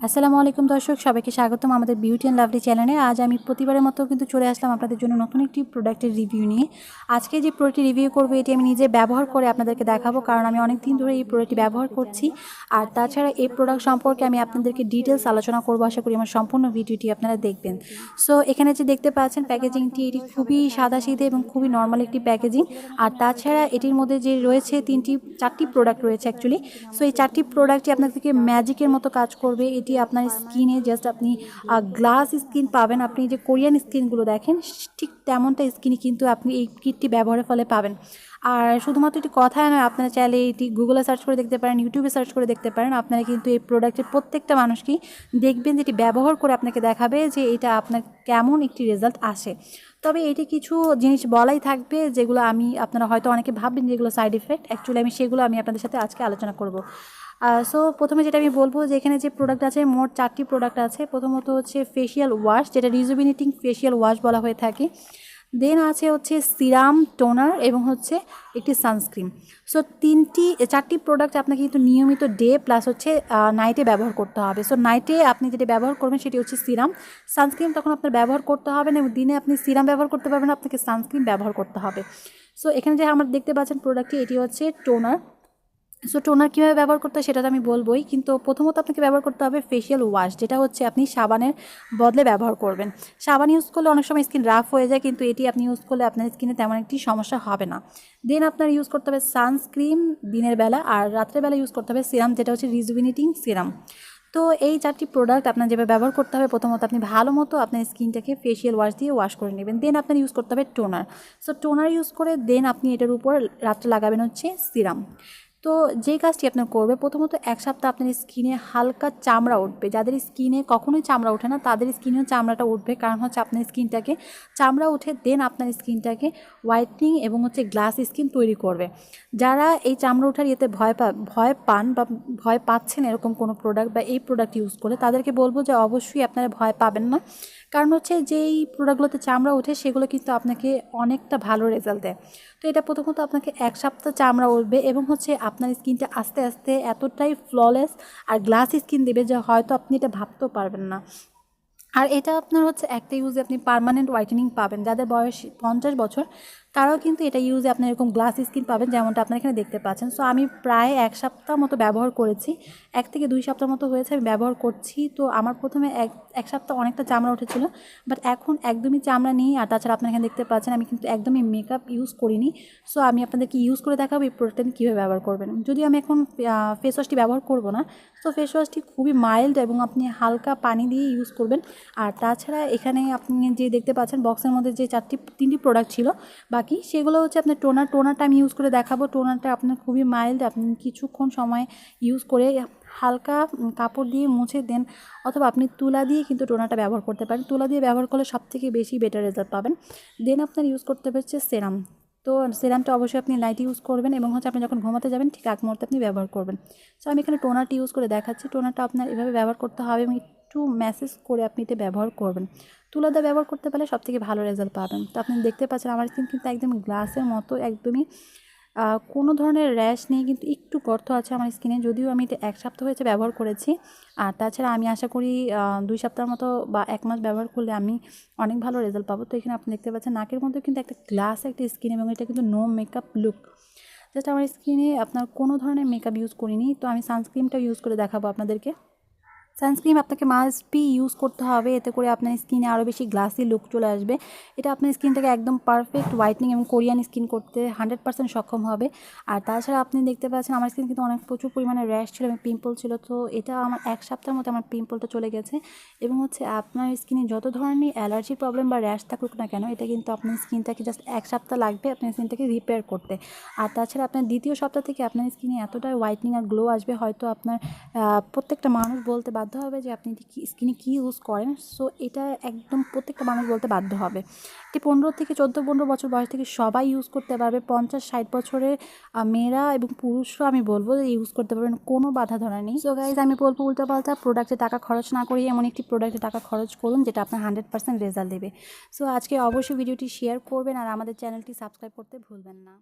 আসসালামু আলাইকুম দর্শক, সবাইকে স্বাগতম আমাদের বিউটি অ্যান্ড লাভলি চ্যানেলে আজ আমি প্রতিবারের মতো কিন্তু চলে আসলাম আপনাদের জন্য নতুন একটি প্রোডাক্টের রিভিউ নিয়ে। আজকে যে প্রোডাক্টটি রিভিউ করব, এটি আমি নিজে ব্যবহার করে আপনাদেরকে দেখাবো, কারণ আমি অনেক দিন ধরে এই প্রোডাক্টটি ব্যবহার করছি। আর তাছাড়া এই প্রোডাক্ট সম্পর্কে আমি আপনাদেরকে ডিটেলস আলোচনা করব, আশা করি আমার সম্পূর্ণ ভিডিওটি আপনারা দেখবেন। সো এখানে যে দেখতে পাচ্ছেন প্যাকেজিংটি এটি খুবই সাদা সিধে এবং খুবই নর্মাল একটি প্যাকেজিং আর তাছাড়া এটির মধ্যে যে রয়েছে তিনটি, চারটি প্রোডাক্ট রয়েছে অ্যাকচুয়ালি সো এই চারটি প্রোডাক্টই আপনাদেরকে ম্যাজিকের মতো কাজ করবে। এটি আপনার স্কিনে জাস্ট আপনি গ্লাস স্কিন পাবেন। আপনি যে কোরিয়ান স্কিনগুলো দেখেন, ঠিক তেমনটা স্কিনই কিন্তু আপনি এই কিটটি ব্যবহারের ফলে পাবেন। আর শুধুমাত্র এটি কথায় নয়, আপনারা চাইলে এটি গুগলে সার্চ করে দেখতে পারেন ইউটিউবে সার্চ করে দেখতে পারেন। আপনারা কিন্তু এই প্রোডাক্টের প্রত্যেকটা মানুষকেই দেখবেন যেটি ব্যবহার করে আপনাকে দেখাবে যে এটা আপনার কেমন একটি রেজাল্ট আসে। তবে এটি কিছু জিনিস বলাই থাকবে যেগুলো আমি, আপনারা হয়তো অনেকে ভাববেন যেগুলো সাইড ইফেক্ট অ্যাকচুয়ালি আমি সেগুলো আমি আপনাদের সাথে আজকে আলোচনা করব। সো প্রথমে যেটা আমি বলব যে এখানে যে প্রোডাক্ট আছে, মোট চারটি প্রোডাক্ট আছে। প্রথমত হচ্ছে ফেশিয়াল ওয়াশ যেটা রিজুবিনেটিং ফেশিয়াল ওয়াশ বলা হয়ে থাকে। দেন আছে হচ্ছে সিরাম টোনার এবং হচ্ছে একটি সানস্ক্রিন সো তিনটি, চারটি প্রোডাক্ট আপনাকে কিন্তু নিয়মিত ডে প্লাস হচ্ছে নাইটে ব্যবহার করতে হবে। সো নাইটে আপনি যেটি ব্যবহার করবেন সেটি হচ্ছে সিরাম সানস্ক্রিন তখন আপনার ব্যবহার করতে হবে না এবং দিনে আপনি সিরাম ব্যবহার করতে পারবেন আপনাকে সানস্ক্রিন ব্যবহার করতে হবে। সো এখানে যে আমরা দেখতে পাচ্ছেন প্রোডাক্টটি এটি হচ্ছে টোনার সো টোনার কীভাবে ব্যবহার করতে হয় সেটা তো আমি বলবোই, কিন্তু প্রথমত আপনাকে ব্যবহার করতে হবে ফেশিয়াল ওয়াশ যেটা হচ্ছে আপনি সাবানের বদলে ব্যবহার করবেন। সাবান ইউজ করলে অনেক সময় স্কিন রাফ হয়ে যায়, কিন্তু এটি আপনি ইউজ করলে আপনার স্কিনে তেমন একটি সমস্যা হবে না। দেন আপনার ইউজ করতে হবে সানস্ক্রিন দিনের বেলা, আর রাত্রের বেলা ইউজ করতে হবে সিরাম যেটা হচ্ছে রিজুভিনেটিং সিরাম তো এই চারটি প্রোডাক্ট আপনার যেভাবে ব্যবহার করতে হবে, প্রথমত আপনি ভালো মতো আপনার স্কিনটাকে ফেশিয়াল ওয়াশ দিয়ে ওয়াশ করে নেবেন। দেন আপনার ইউজ করতে হবে টোনার সো টোনার ইউজ করে দেন আপনি এটার উপর রাত্রে লাগাবেন হচ্ছে সিরাম তো যে কাজটি আপনার করবে, প্রথমত এক সপ্তাহ আপনার স্কিনে হালকা চামড়া উঠবে। যাদের স্কিনে কখনোই চামড়া ওঠে না, তাদের স্কিনেও চামড়াটা উঠবে। কারণ হচ্ছে আপনার স্কিনটাকে চামড়া উঠে দেন আপনার স্কিনটাকে হোয়াইটনিং এবং হচ্ছে গ্লাস স্কিন তৈরি করবে। যারা এই চামড়া ওঠার ইয়েতে ভয় পা, ভয় পান বা ভয় পাচ্ছেন এরকম কোনো প্রোডাক্ট বা এই প্রোডাক্ট ইউজ করে, তাদেরকে বলব যে অবশ্যই আপনারা ভয় পাবেন না। কারণ হচ্ছে যেই প্রোডাক্টগুলোতে চামড়া ওঠে, সেগুলো কিন্তু আপনাকে অনেকটা ভালো রেজাল্ট দেয়। তো এটা প্রথমত আপনাকে এক সপ্তাহ চামড়া উঠবে এবং হচ্ছে আপনার স্কিনটা আস্তে আস্তে এতটাই ফ্ললেস আর গ্লাস স্কিন দেবে যে হয়তো আপনি এটা ভাবতেও পারবেন না। আর এটা আপনার হচ্ছে একটা ইউজে আপনি পারমানেন্ট হোয়াইটেনিং পাবেন। যাদের বয়স পঞ্চাশ বছর, তারাও কিন্তু এটা ইউজে আপনার এরকম গ্লাস স্কিন পাবেন, যেমনটা আপনার এখানে দেখতে পাচ্ছেন। সো আমি প্রায় এক সপ্তাহ মতো ব্যবহার করেছি। এক থেকে দুই সপ্তাহ মতো হয়েছে আমি ব্যবহার করছি। তো আমার প্রথমে এক এক সপ্তাহ অনেকটা চামড়া উঠেছিল বাট এখন একদমই চামড়া নেই। আর তাছাড়া আপনার এখানে দেখতে পাচ্ছেন, আমি কিন্তু একদমই মেকআপ ইউজ করিনি। সো আমি আপনাদেরকে ইউজ করে দেখাবো এই প্রোডাক্টটা আমি কীভাবে ব্যবহার করবেন। যদি আমি এখন ফেস ওয়াশটি ব্যবহার করব না, তো ফেস ওয়াশটি খুবই মাইল্ড এবং আপনি হালকা পানি দিয়ে ইউজ করবেন। আর তাছাড়া এখানে আপনি যে দেখতে পাচ্ছেন বক্সের মধ্যে যে চারটি, তিনটি প্রোডাক্ট ছিল, বাকি সেগুলো হচ্ছে আপনার টোনার টোনারটা আমি ইউজ করে দেখাবো। টোনারটা আপনার খুবই মাইল্ড আপনি কিছুক্ষণ সময় ইউজ করে হালকা কাপড় দিয়ে মুছে দেন, অথবা আপনি তুলা দিয়ে কিন্তু টোনারটা ব্যবহার করতে পারেন। তুলা দিয়ে ব্যবহার করলে সব থেকে বেশি বেটার রেজাল্ট পাবেন। দেন আপনার ইউজ করতে হচ্ছে সেরাম তো সেরামটা অবশ্যই আপনি লাইট ইউজ করবেন এবং হচ্ছে আপনি যখন ঘুমাতে যাবেন ঠিক আগ মুহূর্তে আপনি ব্যবহার করবেন। সো আমি এখানে টোনারটি ইউজ করে দেখাচ্ছি। টোনারটা আপনার এভাবে ব্যবহার করতে হবে এবং একটু ম্যাসেজ করে আপনি এটা ব্যবহার করবেন। তুলা দিয়ে ব্যবহার করতে পারলে সব থেকে ভালো রেজাল্ট পাবেন। তো আপনি দেখতে পাচ্ছেন আমার স্কিন কিন্তু একদম গ্লাসের মতো, একদমই কোনো ধরনের র্যাশ নেই, কিন্তু একটু গর্ত আছে আমার স্কিনে যদিও আমি এটা এক সপ্তাহ হয়েছে ব্যবহার করেছি। আর তাছাড়া আমি আশা করি দুই সপ্তাহের মতো বা এক মাস ব্যবহার করলে আমি অনেক ভালো রেজাল্ট পাবো। তো এখানে আপনি দেখতে পাচ্ছেন নাকের মধ্যে কিন্তু একটা গ্লাস একটা স্কিন এবং এটা কিন্তু নো মেকআপ লুক জাস্ট আমার স্কিনে আপনার কোনো ধরনের মেকআপ ইউজ করিনি। তো আমি সানস্ক্রিনটা ইউজ করে দেখাবো আপনাদেরকে। সানস্ক্রিন আপনাকে মাস্ট বি ইউজ করতে হবে। এতে করে আপনার স্কিনে আরও বেশি গ্লাসি লুক চলে আসবে। এটা আপনার স্কিনটাকে একদম পারফেক্ট হোয়াইটনিং এবং কোরিয়ান স্কিন করতে হান্ড্রেড পার্সেন্ট সক্ষম হবে। আর তাছাড়া আপনি দেখতে পাচ্ছেন, আমার স্কিন কিন্তু অনেক প্রচুর পরিমাণে র্যাশ ছিল এবং পিম্পল ছিল। তো এটা আমার এক সপ্তাহের মধ্যে আমার পিম্পলটা চলে গেছে। এবং হচ্ছে আপনার স্কিনে যত ধরনের অ্যালার্জি প্রবলেম বা র্যাশ থাকুক না কেন, এটা কিন্তু আপনার স্কিনটাকে জাস্ট এক সপ্তাহ লাগবে আপনার স্কিনটাকে রিপেয়ার করতে। আর তাছাড়া আপনার দ্বিতীয় সপ্তাহ থেকে আপনার স্কিনে এতটাই হোয়াইটনিং আর গ্লো আসবে, হয়তো আপনার প্রত্যেকটা মানুষ বলতে বাধ্য হবে যে আপনি স্কিনে কী ইউজ করেন সো এটা একদম প্রত্যেকটা মানুষ বলতে বাধ্য হবে। এটি পনেরো থেকে চোদ্দ, পনেরো বছর বয়স থেকে সবাই ইউজ করতে পারবে, পঞ্চাশ, ষাট বছরের মেয়েরা এবং পুরুষরা আমি বলব যে ইউজ করতে পারবেন, কোনো বাধা ধরা নেই। সো গাইজ আমি বলব উল্টোপাল্টা প্রোডাক্টে টাকা খরচ না করিয়ে এমন একটি প্রোডাক্টে টাকা খরচ করুন, যেটা আপনার হান্ড্রেড পার্সেন্ট রেজাল্ট দেবে। সো আজকে অবশ্যই ভিডিওটি শেয়ার করবেন আর আমাদের চ্যানেলটি সাবস্ক্রাইব করতে ভুলবেন না।